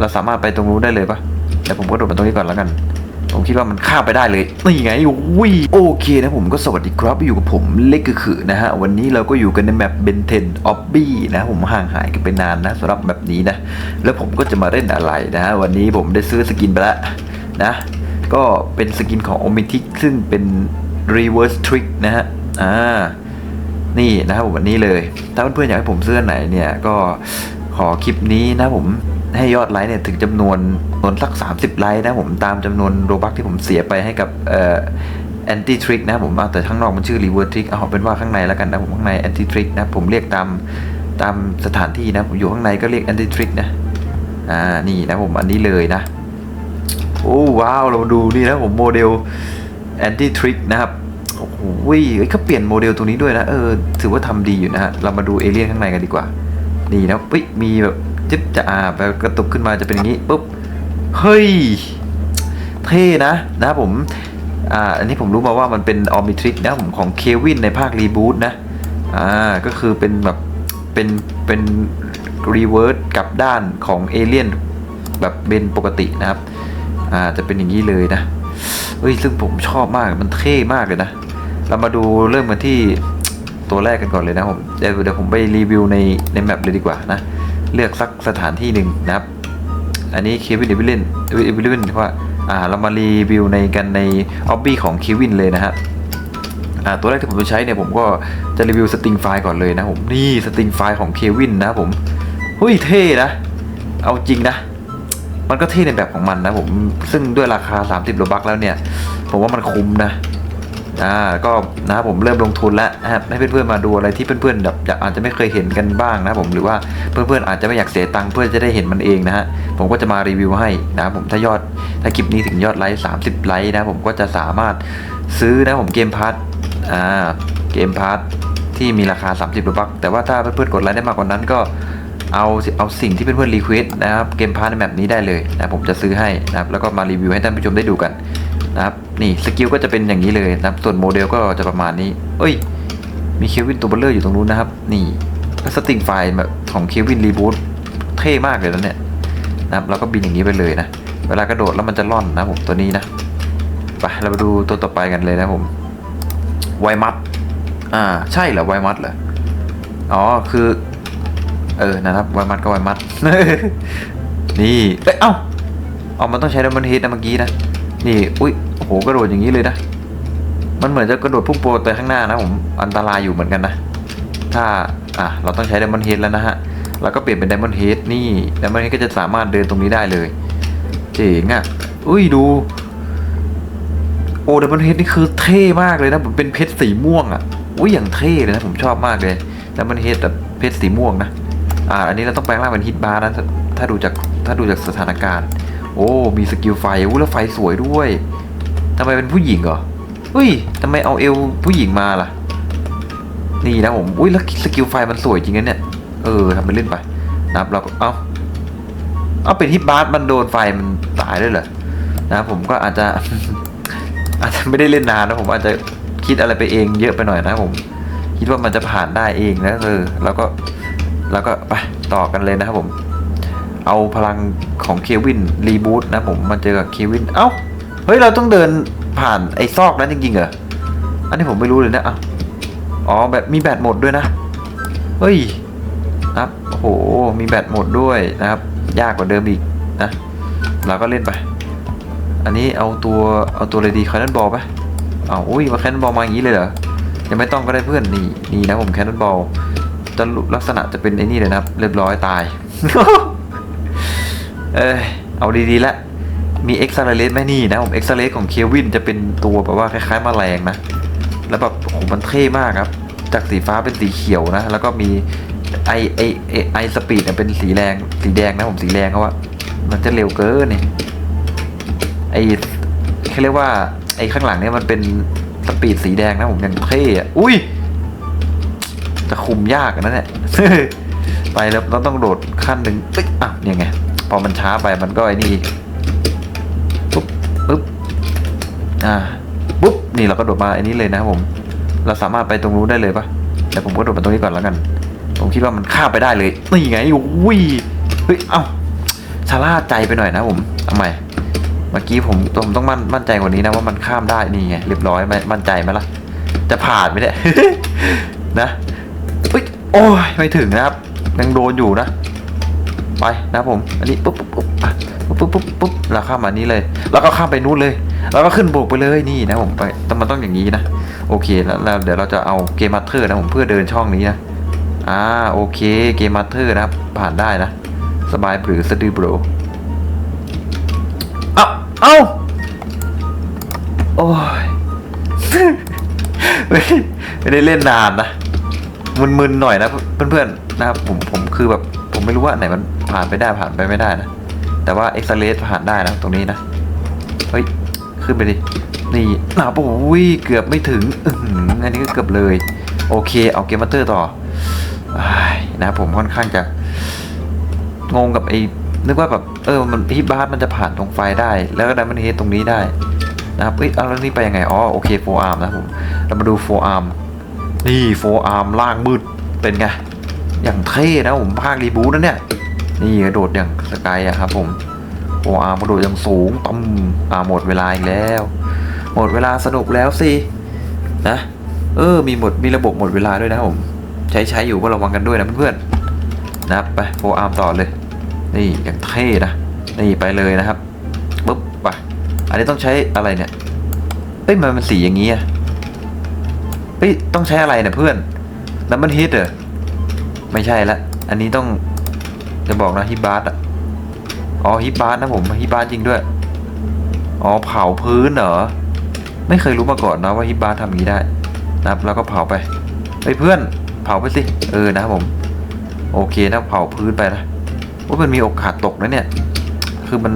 เราสามารถไปตรงนู้นได้เลยปะแต่ผมก็โดดมาตรงนี้ก่อนแล้วกัน ผมคิดว่ามันข้ามไปได้เลย นี่ไงอุ้ยโอเคนะผมก็สวัสดีครับอยู่กับผมเล็กก็คือนะฮะ วันนี้เราก็อยู่กันในแมปเบนเทนออบบี้นะ ผมห่างหายกันไปนานนะสำหรับแบบนี้นะ แล้วผมก็จะมาเล่นอะไรนะฮะวันนี้ผมได้ซื้อสกินไปแล้วนะ ก็เป็นสกินของโอมิทิกซึ่งเป็น reverse trick นะฮะ อ่า นี่นะครับผมวันนี้เลย ถ้าเพื่อนๆอยากให้ผมเสื้อไหนเนี่ยก็ขอคลิปนี้นะผม ให้ยอดไลค์เนี่ยถึงจำนวนนวนสัก 30 ไลค์นะผมตามจำนวนโรบักที่ผมเสียไปให้กับเอ่อแอนตี้ทริกนะผมเอาแต่ข้างนอกมันชื่อรีเวิร์สทริกเอาเป็นว่าข้างในแล้วกันนะผมข้างในแอนตี้ทริกนะผมเรียกตามตามสถานที่นะผมอยู่ข้างในก็เรียกแอนตี้ทริกนะอ่านี่นะผมอันนี้เลยนะโอ้ว้าวเราดูนี่นะผมโมเดลแอนตี้ทริกนะครับโอ้โหเฮ้ยเขาเปลี่ยนโมเดลตรงนี้ด้วยนะเออถือว่าทำดีอยู่นะฮะเรามาดูเอเลี่ยนข้างในกันดีกว่านี่นะเฮ้ยมีแบบ จิ๊บจะอาแบบกระตุกขึ้นมาจะเป็นอย่างนี้ปุ๊บเฮ้ย เท่นะนะครับผมอ่าอันนี้ผมรู้มาว่ามันเป็นออมิทริกนะผมของเควินในภาครีบูตนะอ่าก็คือเป็นแบบเป็นเป็นรีเวิร์สกับด้านของเอเลี่ยนแบบเป็นปกตินะครับอ่าจะเป็นอย่างนี้เลยนะเฮ้ยซึ่งผมชอบมากมันเท่มากเลยนะ เรามาดูเริ่มกันที่ตัวแรกกันก่อนเลยนะผมเดี๋ยวเดี๋ยวผมไปรีวิวในในแมปเลยดีกว่านะ เลือกสักสถานที่หนึ่งนะครับ อันนี้เควินเอวิลเลนเอวิลเลนว่าอ่าเรามารีวิวในกันในออบบี้ของเควินเลยนะฮะอ่าตัวแรกที่ผมจะใช้เนี่ยผมก็จะรีวิวสตริงไฟล์ก่อนเลยนะผมนี่สตริงไฟล์ของเควินนะผมเฮ้ยเท่นะ เอาจริงนะมันก็เท่ในแบบของมันนะผมซึ่งด้วยราคา 30โลบักแล้วเนี่ย ผมว่ามันคุ้มนะ อ่าก็นะครับผมเริ่มลงทุนแล้วนะครับให้เพื่อนๆมาดูอะไรที่เพื่อนๆแบบอากอาจจะไม่เคยเห็นกันบ้างนะผมหรือว่าเพื่อนๆอาจจะไม่อยากเสียตังค์เพื่อจะได้เห็นมันเองนะฮะผมก็จะมารีวิวให้นะครับผมถ้ายอดถ้าคลิปนี้ถึงยอดไลค์30 ไลค์นะผมก็จะสามารถซื้อนะผมเกมพาร์ทอ่าเกมพาร์ทที่มีราคา 30โลบักแต่ว่าถ้าเพื่อนๆกดไลค์ได้มากกว่านั้นก็เอาเอาสิ่งที่เพื่อนๆรีเควสนะครับเกมพาร์ทในแบบนี้ได้เลยนะผมจะซื้อให้นะครับแล้วก็มารีวิวให้ท่านผู้ชมได้ดูกัน นะครับนี่สกิลก็จะเป็นอย่างนี้เลยนะครับส่วนโมเดลก็จะประมาณนี้ เอ้ย มีเควินตัวเบลเลอร์อยู่ตรงนู้นนะครับ นี่แล้วสติงไฟล์แบบของเควินรีบูทเท่มากเลยนะเนี่ยนะครับแล้วก็บินอย่างนี้ไปเลยนะ เวลากระโดดแล้วมันจะล่อนนะผมตัวนี้นะไปเรามาดูตัวต่อไปกันเลยนะผมไวมัดอ่าใช่เหรอไวมัดเหรออ๋อคือ เออนะครับไวมัดก็ไวมัดนี่เอ้ยเอ้าเอามันต้องใช้ดัมเบิลเฮดนะเมื่อกี้นะ นี่ อุ้ยโหกระโดดอย่างนี้เลยนะ มันเหมือนจะกระโดดพุ่งโปรไปข้างหน้านะผม อันตรายอยู่เหมือนกันนะ ถ้า อะ เราต้องใช้ดัมเบิลเฮดแล้วนะฮะ แล้วก็เปลี่ยนเป็นดัมเบิลเฮดนี่ดัมเบิลเฮดก็จะสามารถเดินตรงนี้ได้เลย เจ๋งอะ อุ้ยดู โอ้ดัมเบิลเฮดนี่คือเท่มากเลยนะ ผมเป็นเพชรสีม่วงอะ อุ้ยอย่างเท่เลยนะผมชอบมากเลยดัมเบิลเฮดแบบเพชรสีม่วงนะ อ่า อันนี้เราต้องแปลงร่างเป็นฮิตบาร์นะ ถ้าดูจาก ถ้าดูจากสถานการณ์ โอ้ มีสกิลไฟอู้แล้วไฟสวยด้วยทำไมเป็นผู้หญิงเหรออุ้ยทำไมเอาเอวผู้หญิงมาล่ะ นี่นะผมอุ้ยแล้วสกิลไฟมันสวยจริงนะเนี่ย เออทำไปเล่นไปนะครับเราก็เอาเอาเป็นฮิตบาร์มันโดนไฟมันตายด้วยเหรอนะผมก็อาจจะ อาจจะไม่ได้เล่นนานนะผมอาจจะคิดอะไรไปเองเยอะไปหน่อยนะผม คิดว่ามันจะผ่านได้เองนะเออแล้วก็แล้วก็ไปต่อกันเลยนะครับผม เอาพลังของเควินรีบูตนะผมมาเจอกับเควิน เอ้า เฮ้ย เราต้องเดินผ่านไอ้ซอกนั้นจริงๆเหรอ อันนี้ผมไม่รู้เลยนะอ๋อแบบมีแบตหมดด้วยนะ เฮ้ยนะครับโอ้โห มีแบตหมดด้วยนะครับ ยากกว่าเดิมอีกนะ เราก็เล่นไป อันนี้เอาตัวเอาตัวอะไรดีแคนนอนบอลไปะอ้าอุ้ยมาแคนนบอลมาอย่างนี้เลยเหรอ ยังไม่ต้องก็ได้เพื่อนนี่นี่นะผมแคนนบอลจะลักษณะจะเป็นไอ้นี่เลยนะครับ เรียบร้อยตาย เออเอาดีๆละ มีเอ็กซ์เลสไหมนี่นะผมเอ็กซ์เลสของเควินจะเป็นตัวแบบว่าคล้ายๆแมลงนะ แล้วแบบโอ้มันเท่มากครับ จากสีฟ้าเป็นสีเขียวนะ แล้วก็มีไอไอไอไอสปีดเป็นสีแรงสีแดงนะผมสีแดงเขาว่า มันจะเร็วเกินนี่ไอเขาเรียกว่า ไอข้างหลังเนี่ยมันเป็นสปีดสีแดงนะผมยังเท่อะอุ้ยจะคุมยากนะเนี่ยไปแล้วเราต้องโดดขั้นหนึ่งปึ๊กอะยังไง พอมันช้าไปมันก็ไอ้นี่ปุ๊บปุ๊บอ่าปุ๊บนี่เราก็โดดมาไอ้นี้เลยนะครับผม เราสามารถไปตรงนู้นได้เลยปะแต่ผมก็โดดมาตรงนี้ก่อนแล้วกัน ผมคิดว่ามันข้ามไปได้เลยนี่ไงอุ้ยเฮ้ยเอ้าชะล่าใจไปหน่อยนะผมทำไมเมื่อกี้ผมผมต้องมั่นมั่นใจกว่านี้นะว่ามันข้ามได้นี่ไงเรียบร้อยมั่นใจไหมล่ะจะผ่านไหมเนี่ยนะอุ๊ยโอ้ยไม่ถึงนะครับยังโดนอยู่นะ ไปนะผม อันนี้ปุ๊บปุ๊บปุ๊บปุ๊บปุ๊บปุ๊บเราข้ามมานี้เลย แล้วก็ข้ามไปนู้นเลย แล้วก็ขึ้นบกไปเลยนี่นะผมไปแต่มันต้องอย่างนี้นะ โอเคแล้วแล้วเดี๋ยวเราจะเอาเกมมาเตอร์นะผมเพื่อเดินช่องนี้นะ อ่าโอเคเกมมาเตอร์นะครับผ่านได้นะ สบายหรือสะดือโบรเอ้าเอ้าโอ้ยไม่ไม่ได้เล่นนานนะมึนๆหน่อยนะเพื่อนๆนะครับผมผมคือแบบผมไม่รู้ว่าไหนมัน ผ่านไปได้ผ่านไปไม่ได้นะ แต่ว่าเอ็กซ์เลสผ่านได้นะตรงนี้นะ เฮ้ย ขึ้นไปดิ นี่หนาโอ้ยเกือบไม่ถึงอื้อหืออันนี้ก็เกือบเลย โอเค เอาเกมมาเตอร์ต่อนะผมค่อนข้างจะงงกับไอ้นึกว่าแบบเออมันฮิบาร์มันจะผ่านตรงไฟได้ แล้วก็ไดมันเฮดตรงนี้ได้นะครับเอ้ยเอาแล้วนี่ไปยังไงอ๋อโอเคโฟอาร์มนะผมเรามาดูโฟอาร์มนี่โฟอาร์มล่างมืดเป็นไงอย่างเท่นะผมภาครีบูทนะเนี่ย นี่กระโดดอย่างสกายอะครับผมโฟอาร์มกระโดดอย่างสูงต้มอ่าหมดเวลาอีกแล้ว หมดเวลาสนุกแล้วสินะเออมีหมดมีระบบหมดเวลาด้วยนะผม ใช้ใช้อยู่ก็ระวังกันด้วยนะเพื่อนๆนะไปโฟอาร์มต่อเลย นี่อย่างเท่นะนี่ไปเลยนะครับปุ๊บไปอันนี้ต้องใช้อะไรเนี่ยเฮ้ยมันเป็นสีอย่างงี้อะเฮ้ยต้องใช้อะไรเนี่ยเพื่อนแล้วมันฮิตเหรอไม่ใช่ละ อันนี้ต้อง จะบอกนะฮิบาร์อะอ๋อฮิบาร์นะผมฮิบาร์จริงด้วย อ๋อเผาพื้นเหรอ ไม่เคยรู้มาก่อนนะว่าฮิบาร์ทำอย่างนี้ได้นะครับแล้วก็เผาไปเฮ้เพื่อนเผาไปสิ เออนะผม โอเคนะเผาพื้นไปนะว่ามันมีโอกาสตกนะเนี่ย คือมัน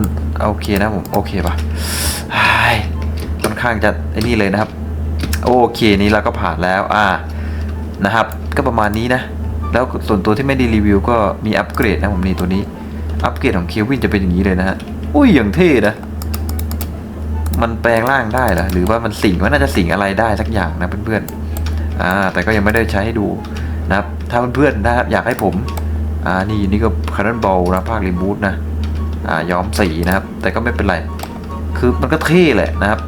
โอเคนะผมโอเคปะไอ้ค่อนข้างจะไอ้นี่เลยนะครับ โอเคนี้เราก็ผ่านแล้ว อ่านะครับ ก็ประมาณนี้นะ แล้วส่วนตัวที่ไม่ได้รีวิวก็มีอัปเกรดนะผมนี่ตัวนี้ อัปเกรดของเควินจะเป็นอย่างนี้เลยนะฮะ อุ้ยอย่างเท่นะ มันแปลงร่างได้เหรอหรือว่ามันสิงว่าน่าจะสิงอะไรได้สักอย่างนะเพื่อนๆอ่าแต่ก็ยังไม่ได้ใช้ให้ดูนะครับ ถ้าเพื่อนๆนะครับอยากให้ผมอ่านี่นี่ก็คาร์ดอนบอลนะภาครีบูทนะอ่าย้อมสีนะครับ แต่ก็ไม่เป็นไร คือมันก็เท่แหละนะครับ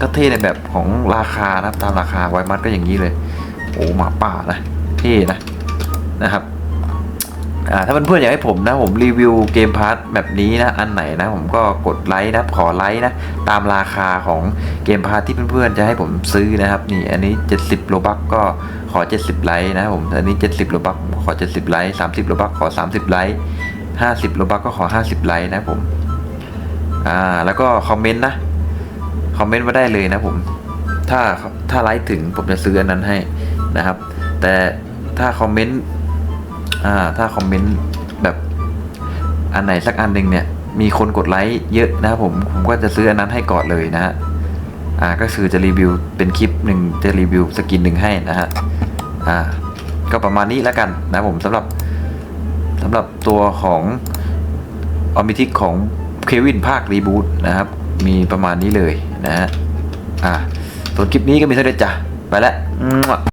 ก็เท่ในแบบของราคานะครับตามราคาไวมัดก็อย่างนี้เลย โอ้หมาป่านะ เท่นะ นะครับถ้าเพื่อนๆอยากให้ผมนะผมรีวิวเกมพาร์ทแบบนี้นะอันไหนนะผมก็กดไลค์นะขอไลค์นะตามราคาของเกมพาร์ทที่เพื่อนๆจะให้ผมซื้อนะครับนี่อันนี้ 70โลบักก็ขอ 70 ไลค์นะผมอันนี้ 70โลบักขอ 70 ไลค์30โลบักขอ 30 ไลค์50โลบักก็ขอ 50 ไลค์นะผมอ่าแล้วก็คอมเมนต์นะคอมเมนต์มาได้เลยนะผมถ้าถ้าไลค์ถึงผมจะซื้ออันนั้นให้นะครับ แต่ถ้าคอมเมนต์ อ่าถ้าคอมเมนต์แบบอันไหนสักอันหนึ่งเนี่ยมีคนกดไลค์เยอะนะครับผมผมก็จะซื้ออันนั้นให้ก่อนเลยนะฮะอ่าก็คือจะรีวิวเป็นคลิปหนึ่งจะรีวิวสกินหนึ่งให้นะฮะอ่าก็ประมาณนี้แล้วกันนะผมสำหรับสำหรับตัวของออมิทิกของเควินภาครีบูตนะครับ มีประมาณนี้เลยนะฮะอ่าส่วนคลิปนี้ก็มีเท่านี้จ้ะ ไปแล้ว